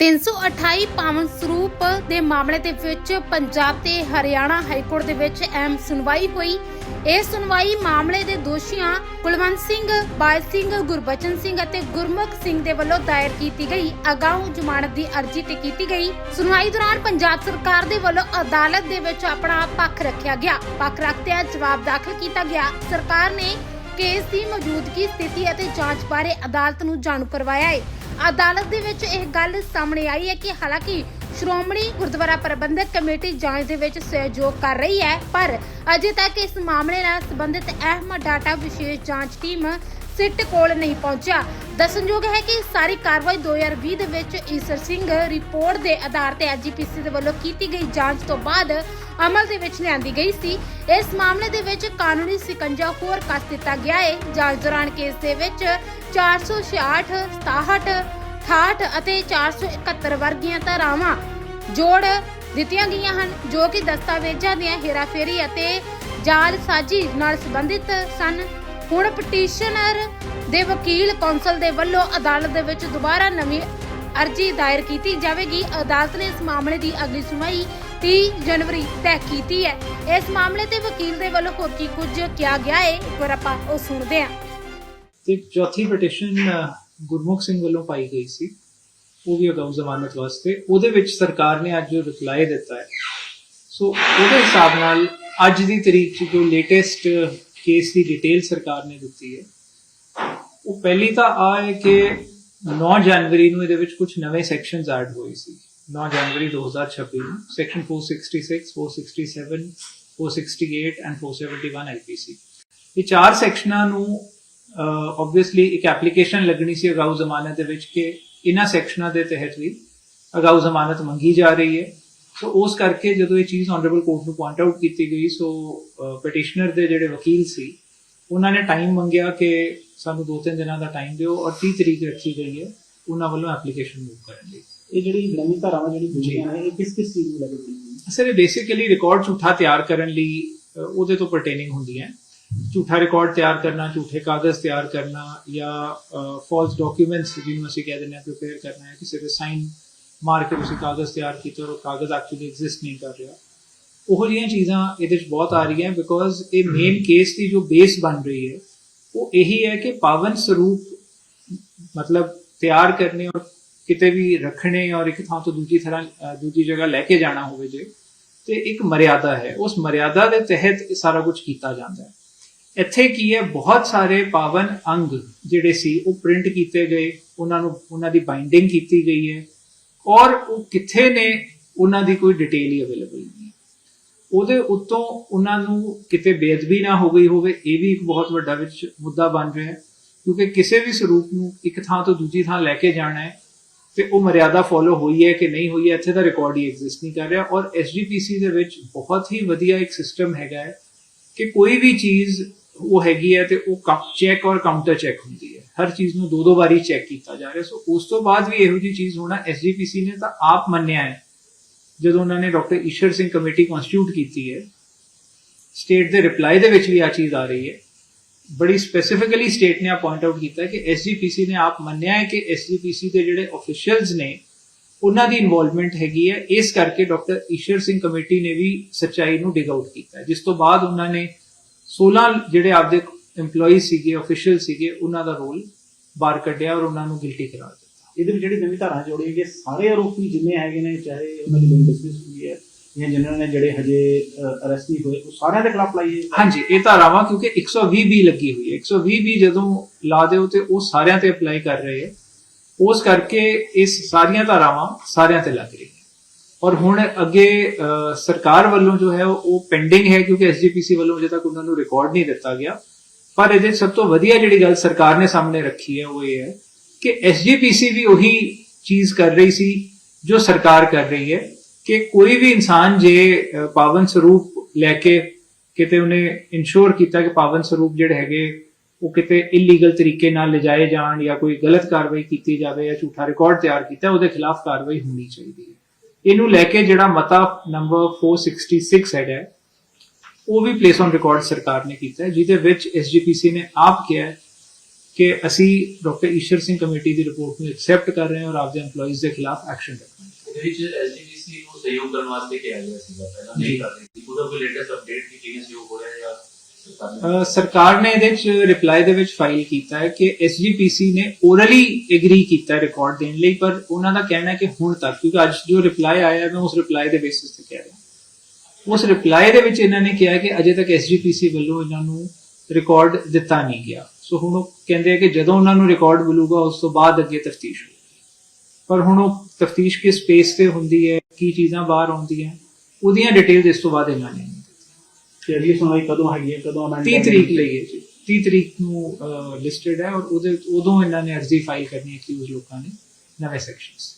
328 ਪਾਵਨ ਸਰੂਪ ਦੇ ਮਾਮਲੇ ਦੇ ਵਿੱਚ ਪੰਜਾਬ ਤੇ ਹਰਿਆਣਾ ਹਾਈ ਕੋਰਟ ਦੇ ਵਿੱਚ ਅਹਿਮ ਸੁਣਵਾਈ ਹੋਈ। ਇਹ ਸੁਣਵਾਈ ਮਾਮਲੇ ਦੇ ਦੋਸ਼ੀਆਂ ਕੁਲਵੰਤ ਸਿੰਘ, ਬਾਜ ਸਿੰਘ, ਗੁਰਬਚਨ ਸਿੰਘ ਅਤੇ ਗੁਰਮੁਖ ਸਿੰਘ ਦੇ ਵੱਲੋਂ ਦਾਇਰ ਕੀਤੀ ਗਈ। ਅਗਾਊਂ ਜ਼ਮਾਨਤ ਦੀ ਅਰਜ਼ੀ ਤੇ ਕੀਤੀ ਗਈ। ਸੁਣਵਾਈ ਦੌਰਾਨ ਪੰਜਾਬ ਸਰਕਾਰ ਦੇ ਵੱਲੋਂ ਅਦਾਲਤ ਦੇ ਵਿੱਚ ਆਪਣਾ ਪੱਖ ਰੱਖਿਆ ਗਿਆ। ਪੱਖ ਰੱਖਦਿਆਂ ਜਵਾਬ ਦਾਖਲ ਕੀਤਾ ਗਿਆ। ਸਰਕਾਰ ਨੇ ਕੇਸ ਦੀ ਮੌਜੂਦਗੀ, ਸਥਿਤੀ ਅਤੇ ਜਾਂਚ ਬਾਰੇ ਅਦਾਲਤ ਨੂੰ ਜਾਣੂ ਕਰਵਾਇਆ ਹੈ। ਅਦਾਲਤ ਦੇ ਵਿੱਚ ਇਹ ਗੱਲ ਸਾਹਮਣੇ ਆਈ ਹੈ ਕਿ ਹਾਲਾਂਕਿ ਸ਼੍ਰੋਮਣੀ ਗੁਰਦੁਆਰਾ ਪ੍ਰਬੰਧਕ ਕਮੇਟੀ ਜਾਂਚ ਦੇ ਵਿੱਚ ਸਹਿਯੋਗ ਕਰ ਰਹੀ ਹੈ, ਪਰ ਅਜੇ ਤੱਕ ਇਸ ਮਾਮਲੇ ਨਾਲ ਸੰਬੰਧਿਤ ਅਹਿਮ ਡਾਟਾ ਵਿਸ਼ੇਸ਼ ਜਾਂਚ ਟੀਮ ਸਿੱਟ ਕੋਲ ਨਹੀਂ ਪਹੁੰਚਿਆ। ਦੱਸਣਯੋਗ ਹੈ ਕਿ ਸਾਰੀ ਕਾਰਵਾਈ 2020 ਦੇ ਵਿੱਚ ਈਸਰ ਸਿੰਘ ਰਿਪੋਰਟ ਦੇ ਆਧਾਰ ਤੇ ਐਜੀਪੀਸੀ ਦੇ ਵੱਲੋਂ ਕੀਤੀ ਗਈ ਜਾਂਚ ਤੋਂ ਬਾਅਦ ਅਮਲ ਦੇ ਵਿੱਚ ਲਿਆਂਦੀ ਗਈ ਸੀ। ਇਸ ਮਾਮਲੇ ਦੇ ਵਿੱਚ ਕਾਨੂੰਨੀ ਸਿਕੰਜਾ ਹੋਰ ਕੱਸ ਦਿੱਤਾ ਗਿਆ ਹੈ ਜਾਂਚ ਦੌਰਾਨ ਕੇਸ ਦੇ ਵਿੱਚ 466 67 68 ਅਤੇ 471 ਵਰਗੀਆਂ ਧਾਰਾਵਾਂ ਜੋੜ ਦਿੱਤੀਆਂ ਗਈਆਂ ਹਨ, ਜੋ ਕਿ ਦਸਤਾਵੇਜ਼ਾਂ ਦੀਆਂ ਹੇਰਾਫੇਰੀ ਅਤੇ ਜਾਲਸਾਜ਼ੀ ਨਾਲ ਸੰਬੰਧਿਤ ਸਨ। ਹੁਣ ਪਟੀਸ਼ਨਰ ਦੇ ਵਕੀਲ ਕੌਂਸਲ ਦੇ ਵੱਲੋਂ ਅਦਾਲਤ ਦੇ ਵਿੱਚ ਦੁਬਾਰਾ ਨਵੀਂ ਅਰਜ਼ੀ ਦਾਇਰ ਕੀਤੀ ਜਾਵੇਗੀ। ਅਦਾਲਤ ਨੇ ਇਸ ਮਾਮਲੇ ਦੀ ਅਗਲੀ ਸੁਣਵਾਈ 30 ਜਨਵਰੀ ਤੈਅ ਕੀਤੀ ਹੈ। ਇਸ ਮਾਮਲੇ ਤੇ ਵਕੀਲ ਦੇ ਵੱਲੋਂ ਹੋਰ ਕੀ ਕੁਝ ਕਿਹਾ ਗਿਆ ਹੈ, ਇੱਕ ਵਾਰ ਆਪਾਂ ਉਹ ਸੁਣਦੇ ਹਾਂ। ਤੇ ਚੌਥੀ ਪਟੀਸ਼ਨ ਗੁਰਮੁਖ ਸਿੰਘ ਵੱਲੋਂ ਪਾਈ ਗਈ ਸੀ। ਉਹ ਵੀ ਅਗਾਊਂ ਜ਼ਮਾਨਤ ਵਾਸਤੇ। ਉਹਦੇ ਵਿੱਚ ਸਰਕਾਰ ਨੇ ਅੱਜ ਰਿਪਲਾਈ ਦਿੱਤਾ ਹੈ। ਸੋ ਉਹਦੇ ਹਿਸਾਬ ਨਾਲ ਅੱਜ ਦੀ ਤਰੀਕ 'ਚ ਜੋ ਲੇਟੈਸਟ ਕੇਸ ਦੀ ਡਿਟੇਲ ਸਰਕਾਰ ਨੇ ਦਿੱਤੀ ਹੈ। ਉਹ ਪਹਿਲੀ ਤਾਂ ਆ ਹੈ ਕਿ 9 ਜਨਵਰੀ ਨੂੰ ਇਹਦੇ ਵਿੱਚ ਕੁਝ ਨਵੇਂ ਸੈਕਸ਼ਨਸ ਐਡ ਹੋਏ ਸੀ। 9 ਜਨਵਰੀ 2026 ਨੂੰ ਸੈਕਸ਼ਨ 466 467 468 ਐਂਡ 471 ਆਈਪੀਸੀ ਇਹ ਚਾਰ ਸੈਕਸ਼ਨਾਂ ਨੂੰ ਆਬਵੀਅਸਲੀ ਇੱਕ ਐਪਲੀਕੇਸ਼ਨ ਲੱਗਣੀ ਸੀ ਅਗਾਊ ਜ਼ਮਾਨਤ ਦੇ ਵਿੱਚ ਕਿ ਇਹਨਾਂ ਸੈਕਸ਼ਨਾਂ ਦੇ ਤਹਿਤ ਵੀ ਅਗਾਊ ਜ਼ਮਾਨਤ ਮੰਗੀ ਜਾ ਰਹੀ ਹੈ। ਸੋ ਉਸ ਕਰਕੇ ਜਦੋਂ ਇਹ ਚੀਜ਼ ਆਨਰੇਬਲ ਕੋਰਟ ਨੂੰ ਪੁਆਇੰਟ ਆਊਟ ਕੀਤੀ ਗਈ ਸੋ ਪਟੀਸ਼ਨਰ ਦੇ ਜਿਹੜੇ ਵਕੀਲ ਸੀ ਉਹਨਾਂ ਨੇ ਟਾਈਮ ਮੰਗਿਆ ਕਿ ਸਾਨੂੰ 2-3 ਦਿਨਾਂ ਦਾ ਟਾਈਮ ਦਿਓ ਔਰ 30 ਤਰੀਕ ਰੱਖੀ ਗਈ ਹੈ ਉਹਨਾਂ ਵੱਲੋਂ ਐਪਲੀਕੇਸ਼ਨ ਮੂਵ ਕਰਨ ਲਈ। ਇਹ ਜਿਹੜੀ ਨਵੀਂ ਧਾਰਾਵਾਂ ਜਿਹੜੀ ਬੁਝੀਆਂ ਨੇ ਇਹ ਕਿਸ ਕਿਸ ਚੀਜ਼ ਨੂੰ ਲੈ ਕੇ ਬੁਝੀਆਂ ਸਰ ਇਹ ਬੇਸਿਕਲੀ ਰਿਕਾਰਡ ਝੂਠਾ ਤਿਆਰ ਕਰਨ ਲਈ ਉਹਦੇ ਤੋਂ ਪਰਟੇਨਿੰਗ ਹੁੰਦੀਆਂ ਝੂਠਾ ਰਿਕਾਰਡ ਤਿਆਰ ਕਰਨਾ ਝੂਠੇ ਕਾਗਜ਼ ਤਿਆਰ ਕਰਨਾ ਜਾਂ ਫਾਲਸ ਡਾਕੂਮੈਂਟਸ ਜਿਹਨੂੰ ਅਸੀਂ ਕਹਿ ਦਿੰਦੇ ਹਾਂ ਪ੍ਰਿਪੇਅਰ ਕਰਨਾ ਹੈ ਕਿਸੇ ਦੇ ਸਾਈਨ ਮਾਰ ਕੇ ਤੁਸੀਂ ਕਾਗਜ਼ ਤਿਆਰ ਕੀਤੇ ਔਰ ਕਾਗਜ਼ ਐਕਚੁਅਲੀ ਐਗਜ਼ਿਸਟ ਨਹੀਂ ਕਰ ਰਿਹਾ। ਉਹ ਜਿਹੀਆਂ ਚੀਜ਼ਾਂ ਇਹਦੇ ਵਿੱਚ ਬਹੁਤ ਆ ਰਹੀਆਂ ਬਿਕੋਜ਼ ਇਹ ਮੇਨ ਕੇਸ ਦੀ ਜੋ ਬੇਸ ਬਣ ਰਹੀ ਹੈ ਉਹ ਇਹੀ ਹੈ ਕਿ ਪਾਵਨ ਸਰੂਪ ਮਤਲਬ ਤਿਆਰ ਕਰਨੇ ਔਰ ਕਿਤੇ ਵੀ ਰੱਖਣੇ ਔਰ ਇੱਕ ਥਾਂ ਤੋਂ ਦੂਜੀ ਤਰ੍ਹਾਂ ਦੂਜੀ ਜਗ੍ਹਾ ਲੈ ਕੇ ਜਾਣਾ ਹੋਵੇ ਜੇ ਤੇ ਇੱਕ ਮਰਿਆਦਾ ਹੈ। ਉਸ ਮਰਿਆਦਾ ਦੇ ਤਹਿਤ ਸਾਰਾ ਕੁਝ ਕੀਤਾ ਜਾਂਦਾ ਹੈ। ਇੱਥੇ ਕੀ ਹੈ ਬਹੁਤ ਸਾਰੇ ਪਾਵਨ ਅੰਗ ਜਿਹੜੇ ਸੀ ਉਹ ਪ੍ਰਿੰਟ ਕੀਤੇ ਗਏ ਉਹਨਾਂ ਨੂੰ ਉਹਨਾਂ ਦੀ ਬਾਈਂਡਿੰਗ ਕੀਤੀ ਗਈ ਹੈ। ਔਰ ਉਹ ਕਿੱਥੇ ਨੇ, ਉਹਨਾਂ ਦੀ ਕੋਈ ਡਿਟੇਲ ਹੀ ਅਵੇਲੇਬਲ ਨਹੀਂ ਉਹਦੇ ਉੱਤੋਂ ਉਹਨਾਂ ਨੂੰ ਕਿਤੇ ਬੇਅਦਬੀ ਨਾ ਹੋ ਗਈ ਹੋਵੇ, ਇਹ ਵੀ ਇੱਕ ਬਹੁਤ ਵੱਡਾ ਵਿੱਚ ਮੁੱਦਾ ਬਣ ਰਿਹਾ ਹੈ, ਕਿਉਂਕਿ ਕਿਸੇ ਵੀ ਸਰੂਪ ਨੂੰ ਇੱਕ ਥਾਂ ਤੋਂ ਦੂਜੀ ਥਾਂ ਲੈ ਕੇ ਜਾਣਾ ਹੈ, ਤੇ ਉਹ ਮਰਿਆਦਾ ਫੋਲੋ ਹੋਈ ਹੈ ਕਿ ਨਹੀਂ ਹੋਈ ਹੈ, ਇੱਥੇ ਦਾ ਰਿਕਾਰਡ ਹੀ ਐਗਜ਼ਿਸਟ ਨਹੀਂ ਕਰ ਰਿਹਾ, ਔਰ ਐਸਜੀਪੀਸੀ ਦੇ ਵਿੱਚ ਬਹੁਤ ਹੀ ਵਧੀਆ ਇੱਕ ਸਿਸਟਮ ਹੈਗਾ ਹੈ ਕਿ ਕੋਈ ਵੀ ਚੀਜ਼ ਉਹ ਹੈਗੀ ਹੈ ਤੇ ਉਹ ਚੈੱਕ ਔਰ ਕਾਊਂਟਰ ਚੈੱਕ ਹੁੰਦੀ ਹੈ। ਹਰ ਚੀਜ਼ ਨੂੰ ਦੋ ਦੋ ਵਾਰੀ ਚੈੱਕ ਕੀਤਾ ਜਾ ਰਿਹਾ। ਸੋ ਉਸ ਤੋਂ ਬਾਅਦ ਵੀ ਇਹੋ ਜੀ ਚੀਜ਼ ਹੋਣਾ ਐਸਜੀਪੀਸੀ ਨੇ ਤਾਂ ਆਪ ਮੰਨਿਆ ਹੈ। ਜਦੋਂ ਉਹਨਾਂ ਨੇ doctor Ishar Singh committee constitute ਕੀਤੀ ਹੈ ਸਟੇਟ ਦੇ ਰਿਪਲਾਈ ਦੇ ਵਿੱਚ ਵੀ ਆ ਚੀਜ਼ ਆ ਰਹੀ ਹੈ। ਬੜੀ ਸਪੈਸੀਫਿਕਲੀ ਸਟੇਟ ਨੇ ਆ ਪੁਆਇੰਟ ਆਊਟ ਕੀਤਾ ਹੈ ਕਿ ਐਸਜੀਪੀਸੀ ਨੇ ਆਪ ਮੰਨਿਆ ਹੈ ਕਿ ਐਸਜੀਪੀਸੀ ਦੇ ਜਿਹੜੇ ਅਫੀਸ਼ੀਅਲਸ ਨੇ, ਉਹਨਾਂ ਦੀ ਇਨਵੋਲਵਮੈਂਟ ਹੈਗੀ ਹੈ। ਇਸ ਕਰਕੇ ਡਾਕਟਰ ਈਸ਼ਰ ਸਿੰਘ ਕਮੇਟੀ ਨੇ ਵੀ ਸੱਚਾਈ ਨੂੰ ਡਿਗ ਆਊਟ ਕੀਤਾ ਜਿਸ ਤੋਂ ਬਾਅਦ ਉਹਨਾਂ ਨੇ 16 ਜਿਹੜੇ ਆਪਦੇ EMPLOYEE ਸੀਗੇ ਅਫੀਸ਼ੀਅਲ ਸੀਗੇ ਉਹਨਾਂ ਦਾ ਰੋਲ ਬਾਹਰ ਕੱਢਿਆ ਔਰ ਉਹਨਾਂ ਨੂੰ ਗਿਲਟੀ ਕਰਾਰ ਦਿੱਤਾ। ਇਹਦੇ ਵਿੱਚ ਜਿਹੜੀ ਨਵੀਂ ਧਾਰਾ ਜੋੜੀ ਗਈ ਸਾਰੇ ਆਰੋਪੀ ਜਿੰਨੇ ਹੈਗੇ ਨੇ ਚਾਹੇ ਉਹਨਾਂ ਦੀ ਬੇਲ ਡਿਸਮਿਸ ਹੋਈ ਹੈ ਜਾਂ ਜਿਨ੍ਹਾਂ ਨੇ ਜਿਹੜੇ ਹਜੇ ਅਰੈਸਟ ਨਹੀਂ ਹੋਏ ਉਹ ਸਾਰਿਆਂ ਦੇ ਖਿਲਾਫ ਲਾਈ ਹੈ। ਹਾਂਜੀ ਇਹ ਧਾਰਾਵਾਂ ਕਿਉਂਕਿ 120 ਬੀ ਲੱਗੀ ਹੋਈ ਹੈ। 120 ਬੀ ਜਦੋਂ ਲਾ ਦਿਓ ਤੇ ਉਹ ਸਾਰਿਆਂ ਤੇ ਅਪਲਾਈ ਕਰ ਰਹੇ ਹੈ। ਉਸ ਕਰਕੇ ਇਸ ਸਾਰੀਆਂ ਧਾਰਾਵਾਂ ਸਾਰਿਆਂ ਤੇ ਲੱਗ ਰਹੀਆਂ। ਔਰ ਹੁਣ ਅੱਗੇ ਸਰਕਾਰ ਵੱਲੋਂ ਜੋ ਹੈ ਉਹ ਪੈਂਡਿੰਗ ਹੈ ਕਿਉਂਕਿ ਐਸਜੀਪੀਸੀ ਵੱਲੋਂ ਅਜੇ ਤੱਕ ਉਹਨਾਂ ਨੂੰ ਰਿਕਾਰਡ ਨਹੀਂ ਦਿੱਤਾ ਗਿਆ। ਪਰ ਇਹਦੇ 'ਚ ਸਭ ਤੋਂ ਵਧੀਆ ਜਿਹੜੀ ਗੱਲ ਸਰਕਾਰ ਨੇ ਸਾਹਮਣੇ ਰੱਖੀ ਹੈ, ਉਹ ਇਹ ਹੈ ਕਿ ਐਸਜੀਪੀਸੀ ਵੀ ਉਹੀ ਚੀਜ਼ ਕਰ ਰਹੀ ਸੀ ਜੋ ਸਰਕਾਰ ਕਰ ਰਹੀ ਹੈ ਕਿ ਕੋਈ ਵੀ ਇਨਸਾਨ ਜੇ ਪਾਵਨ ਸਰੂਪ ਲੈ ਕੇ ਕਿਤੇ ਉਹਨੇ ਇਨਸ਼ੋਰ ਕੀਤਾ ਕਿ ਪਾਵਨ ਸਰੂਪ ਜਿਹੜੇ ਹੈਗੇ, ਉਹ ਕਿਤੇ ਇਲੀਗਲ ਤਰੀਕੇ ਨਾਲ ਲਿਜਾਏ ਜਾਣ ਜਾਂ ਕੋਈ ਗਲਤ ਕਾਰਵਾਈ ਕੀਤੀ ਜਾਵੇ ਜਾਂ ਝੂਠਾ ਰਿਕਾਰਡ ਤਿਆਰ ਕੀਤਾ, ਉਹਦੇ ਖਿਲਾਫ ਕਾਰਵਾਈ ਹੋਣੀ ਚਾਹੀਦੀ ਹੈ। ਇਹਨੂੰ ਲੈ ਕੇ ਜਿਹੜਾ ਮਤਾ ਨੰਬਰ 466 ਹੈਗਾ ਉਹ ਵੀ ਪਲੇਸ ਔਨ ਰਿਕਾਰਡ ਸਰਕਾਰ ਨੇ ਕੀਤਾ ਹੈ ਜਿਹਦੇ ਵਿੱਚ ਐਸਜੀਪੀਸੀ ਨੇ ਆਪ ਕਿਹਾ ਕਿ ਅਸੀਂ ਡਾਕਟਰ ਈਸ਼ਰ ਸਿੰਘ ਕਮੇਟੀ ਦੀ ਰਿਪੋਰਟ ਨੂੰ ਐਕਸੈਪਟ ਕਰ ਰਹੇ ਹਾਂ ਔਰ ਆਪਦੇ EMPLOYEES ਦੇ ਖਿਲਾਫ ਐਕਸ਼ਨ ਰੱਖਾਂਗੇ ਇਹਦੇ ਵਿੱਚ ਐਸਜੀਪੀਸੀ ਨੂੰ ਸਹਿਯੋਗ ਕਰਨ ਵਾਸਤੇ ਕਿਹਾ ਗਿਆ ਸੀਗਾ ਪਹਿਲਾਂ ਨਹੀਂ ਕਰ ਰਹੀ ਸੀ। ਉਹਦਾ ਕੋਈ ਲੇਟੈਸਟ ਅਪਡੇਟ ਕੀ ਕਿਵੇਂ ਸਹਿਯੋਗ ਹੋ ਰਿਹਾ ਜਾਂ ਸਰਕਾਰ ਨੇ ਅਹ ਸਰਕਾਰ ਨੇ ਇਹਦੇ ਵਿੱਚ ਰਿਪਲਾਈ ਦੇ ਵਿੱਚ ਫਾਈਲ ਕੀਤਾ ਹੈ ਕਿ ਐਸਜੀਪੀਸੀ ਨੇ ਓਰਲੀ ਐਗਰੀ ਕੀਤਾ ਰਿਕਾਰਡ ਦੇਣ ਲਈ ਪਰ ਉਹਨਾਂ ਦਾ ਕਹਿਣਾ ਹੈ ਕਿ ਹੁਣ ਤੱਕ ਕਿਉਂਕਿ ਅੱਜ ਜੋ ਰਿਪਲਾਈ ਆਇਆ ਹੈ, ਮੈਂ ਉਸ ਰਿਪਲਾਈ ਦੇ ਬੇਸਿਸ ਤੇ ਕਹਿ ਰਿਹਾ ਉਸ ਰਿਪਲਾਈ ਦੇ ਵਿੱਚ ਇਹਨਾਂ ਨੇ ਕਿਹਾ ਕਿ ਅਜੇ ਤੱਕ ਐਸਜੀਪੀਸੀ ਵੱਲੋਂ ਇਹਨਾਂ ਨੂੰ ਰਿਕਾਰਡ ਦਿੱਤਾ ਨਹੀਂ ਗਿਆ ਸੋ ਹੁਣ ਉਹ ਕਹਿੰਦੇ ਆ ਕਿ ਜਦੋਂ ਉਹਨਾਂ ਨੂੰ ਰਿਕਾਰਡ ਮਿਲੂਗਾ ਉਸ ਤੋਂ ਬਾਅਦ ਅੱਗੇ ਤਫਤੀਸ਼ ਹੋਊਗੀ ਪਰ ਹੁਣ ਉਹ ਤਫਤੀਸ਼ ਕਿਸ ਸਪੇਸ ਤੇ ਹੁੰਦੀ ਹੈ ਕੀ ਚੀਜ਼ਾਂ ਬਾਹਰ ਆਉਂਦੀਆਂ ਉਹਦੀਆਂ ਡਿਟੇਲਸ ਇਸ ਤੋਂ ਬਾਅਦ ਇਹਨਾਂ ਨੇ। ਤੇ ਅਗਲੀ ਸੁਣਵਾਈ ਕਦੋਂ ਹੈਗੀ ਹੈ ਕਦੋਂ amend 30 ਕਰਨੀ ਤਰੀਕ? ਲਈ ਹੈ ਜੀ 30 ਤਰੀਕ ਨੂੰ ਲਿਸਟਡ ਹੈ ਔਰ ਉਹਦੇ ਉਦੋਂ ਇਹਨਾਂ ਨੇ ਅਰਜ਼ੀ ਫਾਈਲ ਕਰਨੀ ਹੈ ਕਿ ਉਸ ਲੋਕਾਂ ਨੇ ਨਵੇਂ ਸੈਕਸ਼ਨਸ